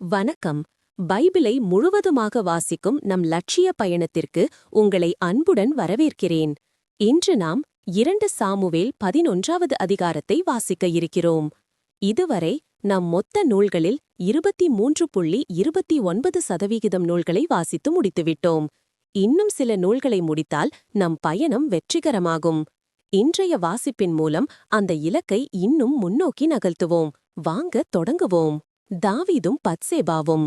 வணக்கம். பைபிளை முழுவதுமாக வாசிக்கும் நம் லட்சிய பயணத்திற்கு உங்களை அன்புடன் வரவேற்கிறேன். இன்று நாம் இரண்டு சாமுவேல் பதினொன்றாவது அதிகாரத்தை வாசிக்க இருக்கிறோம். இதுவரை நம் மொத்த நூல்களில் இருபத்தி மூன்று புள்ளி இருபத்தி ஒன்பது சதவிகிதம் நூல்களை வாசித்து முடித்துவிட்டோம். இன்னும் சில நூல்களை முடித்தால் நம் பயணம் வெற்றிகரமாகும். இன்றைய வாசிப்பின் மூலம் அந்த இலக்கை இன்னும் முன்னோக்கி நகர்த்துவோம். வாங்க தொடங்குவோம். தாவீதும் பத்சேபாவும்.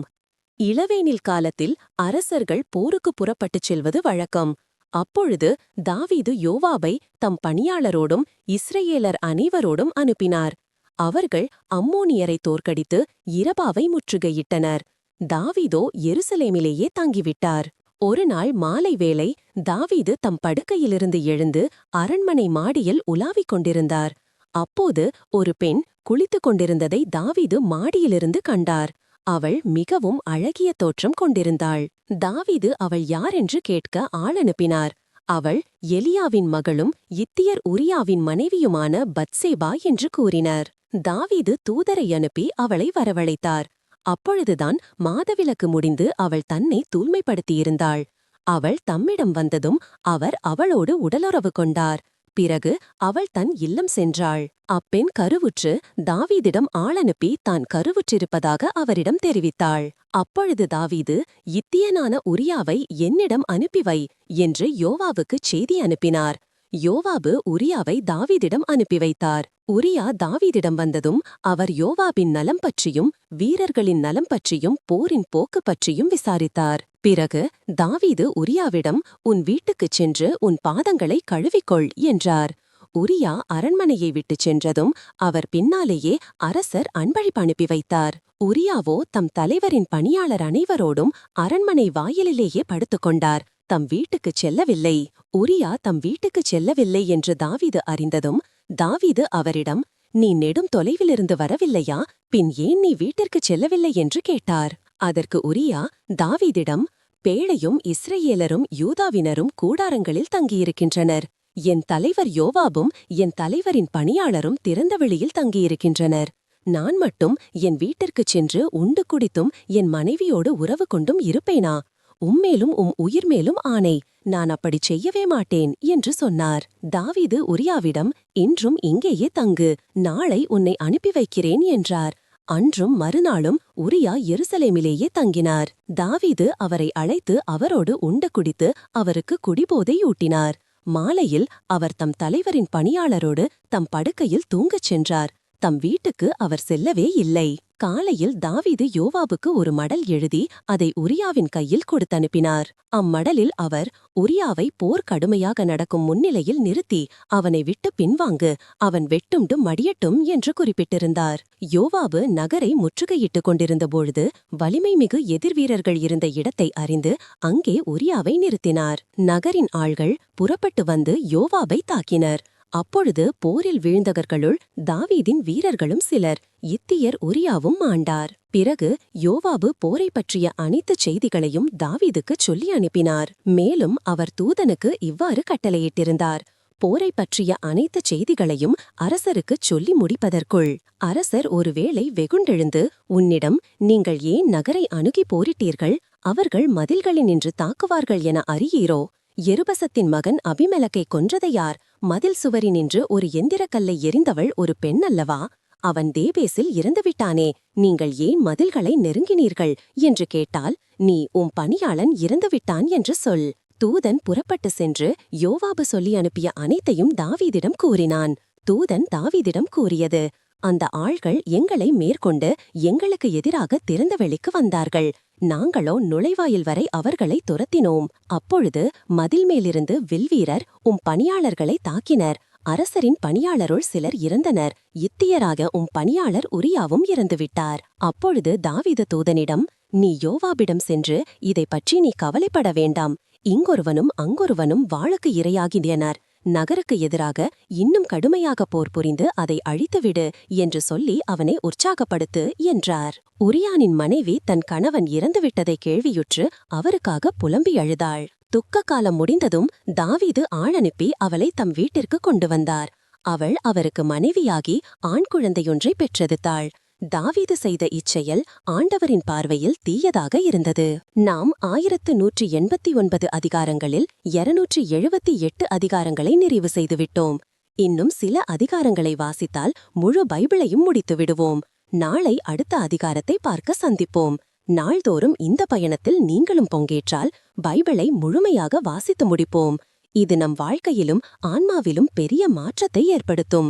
இளவேனில் காலத்தில் அரசர்கள் போருக்கு புறப்பட்டுச் செல்வது வழக்கம். அப்பொழுது தாவீது யோவாபை தம் பணியாளரோடும் இஸ்ரேலர் அனைவரோடும் அனுப்பினார். அவர்கள் அம்மோனியரை தோற்கடித்து இரபாவை முற்றுகையிட்டனர். தாவீதோ எருசலேமிலேயே தங்கிவிட்டார். ஒருநாள் மாலை வேளை தாவீது தம் படுக்கையிலிருந்து எழுந்து அரண்மனை மாடியில் உலாவிக் கொண்டிருந்தார். அப்போது ஒரு பெண் குளித்துக் கொண்டிருந்ததை தாவீது மாடியிலிருந்து கண்டார். அவள் மிகவும் அழகிய தோற்றம் கொண்டிருந்தாள். தாவீது அவள் யாரென்று கேட்க ஆள் அனுப்பினார். அவள் எலியாவின் மகளும் இத்தியர் உரியாவின் மனைவியுமான பத்சேபா என்று கூறினர். தாவீது தூதரை அனுப்பி அவளை வரவழைத்தார். அப்பொழுதுதான் மாதவிலக்கு முடிந்து அவள் தன்னை தூய்மைப்படுத்தியிருந்தாள். அவள் தம்மிடம் வந்ததும் அவர் அவளோடு உடலுறவு கொண்டார். பிறகு அவள் தன் இல்லம் சென்றாள். அப்பெண் கருவுற்று தாவீதிடம் ஆளனுப்பி தான் கருவுற்றிருப்பதாக அவரிடம் தெரிவித்தாள். அப்பொழுது தாவீது இத்தியனான உரியாவை என்னிடம் அனுப்பி வை என்று யோவாவுக்குச் செய்தி அனுப்பினார். யோவாபு உரியாவை தாவீதிடம் அனுப்பி வைத்தார். உரியா தாவீதிடம் வந்ததும் அவர் யோவாபின் நலம் பற்றியும் வீரர்களின் நலம் பற்றியும் போரின் போக்கு பற்றியும் விசாரித்தார். பிறகு தாவீது உரியாவிடம் உன் வீட்டுக்குச் சென்று உன் பாதங்களை கழுவிக்கொள் என்றார். உரியா அரண்மனையை விட்டுச் சென்றதும் அவர் பின்னாலேயே அரசர் அன்பழிப்பு அனுப்பி வைத்தார். உரியாவோ தம் தலைவரின் பணியாளர் அனைவரோடும் அரண்மனை வாயிலிலேயே படுத்துக்கொண்டார் தம் வீட்டுக்குச் செல்லவில்லை. உரியா தம் வீட்டுக்குச் செல்லவில்லை என்று தாவீது அறிந்ததும் தாவீது அவரிடம் நீ நெடும் தொலைவிலிருந்து வரவில்லையா? பின் ஏன் நீ வீட்டிற்குச் செல்லவில்லை? என்று கேட்டார். அதற்கு உரியா தாவீதிடம் பேழையும் இஸ்ரேலரும் யூதாவினரும் கூடாரங்களில் தங்கியிருக்கின்றனர். என் தலைவர் யோவாபும் என் தலைவரின் பணியாளரும் திறந்த வெளியில் தங்கியிருக்கின்றனர். நான் மட்டும் என் வீட்டிற்குச் சென்று உண்டு குடித்தும் என் மனைவியோடு உறவு கொண்டும் இருப்பேனா? உம்மேலும் உம் உயிர் மேலும் ஆணை. நான் அப்படிச் செய்யவே மாட்டேன் என்று சொன்னார். தாவீது உரியாவிடம் இன்றும் இங்கேயே தங்கு. நாளை உன்னை அனுப்பி வைக்கிறேன் என்றார். அன்றும் மறுநாளும் உரியா எருசலேமிலேயே தங்கினார். தாவீது அவரை அழைத்து அவரோடு உண்ட குடித்து அவருக்கு குடிபோதையூட்டினார் மாலையில் அவர் தம் தலைவரின் பணியாளரோடு தம் படுக்கையில் தூங்கச் சென்றார். தம் வீட்டுக்கு அவர் செல்லவே இல்லை. காலையில் தாவீது யோவாவுக்கு ஒரு மடல் எழுதி அதை உரியாவின் கையில் கொடுத்தனுப்பினார். அம்மடலில் அவர் உரியாவை போர் கடுமையாக நடக்கும் முன்னிலையில் நிறுத்தி அவனை விட்டு பின்வாங்கு அவன் வெட்டுண்டு மடியட்டும் என்று குறிப்பிட்டிருந்தார். யோவாபு நகரை முற்றுகையிட்டுக் கொண்டிருந்தபொழுது வலிமை மிகு எதிர்வீரர்கள் இருந்த இடத்தை அறிந்து அங்கே உரியாவை நிறுத்தினார். நகரின் ஆள்கள் புறப்பட்டு வந்து யோவாபை தாக்கினர். அப்பொழுது போரில் வீழ்ந்தவர்களுள் தாவீதின் வீரர்களும் சிலர். இத்தியர் உரியாவும் ஆண்டார். பிறகு யோவாபு போரை பற்றிய அனைத்து செய்திகளையும் தாவீதுக்குச் சொல்லி அனுப்பினார். மேலும் அவர் தூதனுக்கு இவ்வாறு கட்டளையிட்டிருந்தார். போரை பற்றிய அனைத்து செய்திகளையும் அரசருக்குச் சொல்லி முடிப்பதற்குள் அரசர் ஒருவேளை வெகுண்டெழுந்து உன்னிடம் நீங்கள் ஏன் நகரை அணுகி போரிட்டீர்கள்? அவர்கள் மதில்களினின்று தாக்குவார்கள் என அறியீரோ? எருபசத்தின் மகன் அபிமெலக்கை கொன்றதை யார்? மதில் சுவரினின்று ஒரு எந்திரக்கல்லை எரிந்தவள் ஒரு பெண் அல்லவா? அவன் தேபேசில் இறந்துவிட்டானே நீங்கள் ஏன் மதில்களை நெருங்கினீர்கள்? என்று கேட்டால் நீ உம் பணியாளன் இறந்துவிட்டான் என்று சொல். தூதன் புறப்பட்டு சென்று யோவாபு சொல்லி அனுப்பிய அனைத்தையும் தாவீதிடம் கூறினான். தூதன் தாவீதிடம் கூறியது அந்த ஆள்கள் எங்களை மேற்கொண்டு எங்களுக்கு எதிராக திறந்த வெளிக்கு வந்தார்கள். நாங்களோ நுழைவாயில் வரை அவர்களை துரத்தினோம். அப்பொழுது மதில் மேலிருந்து வில்வீரர் உம் பணியாளர்களை தாக்கினர். அரசரின் பணியாளருள் சிலர் இறந்தனர். இத்தியராக உம் பணியாளர் உரியாவும் இறந்துவிட்டார். அப்பொழுது தாவித தூதனிடம் நீ யோவாபிடம் சென்று இதை பற்றி நீ கவலைப்பட வேண்டாம். இங்கொருவனும் அங்கொருவனும் வாழுக்கு இரையாகின்றனர். நகருக்கு எதிராக இன்னும் கடுமையாக போர் புரிந்து அதை அழித்துவிடு என்று சொல்லி அவனை உற்சாகப்படுத்து என்றார். உரியானின் மனைவி தன் கணவன் இறந்துவிட்டதை கேள்வியுற்று அவருக்காக புலம்பி அழுதாள். துக்க காலம் முடிந்ததும் தாவீது ஆளனுப்பி அவளை தம் வீட்டிற்கு கொண்டு வந்தார். அவள் அவருக்கு மனைவியாகி ஆண் குழந்தையொன்றை பெற்றெடுத்தாள். தாவீது செய்த இச்செயல் ஆண்டவரின் பார்வையில் தீயதாக இருந்தது. நாம் ஆயிரத்து நூற்றி எண்பத்தி ஒன்பது அதிகாரங்களில் இருநூற்றி எழுபத்தி எட்டு அதிகாரங்களை நிறைவு செய்துவிட்டோம். இன்னும் சில அதிகாரங்களை வாசித்தால் முழு பைபிளையும் முடித்து விடுவோம் நாளை அடுத்த அதிகாரத்தை பார்க்க சந்திப்போம். நாள்தோறும் இந்த பயணத்தில் நீங்களும் பங்கேற்றால் பைபிளை முழுமையாக வாசித்து முடிப்போம். இது நம் வாழ்க்கையிலும் ஆன்மாவிலும் பெரிய மாற்றத்தை ஏற்படுத்தும்.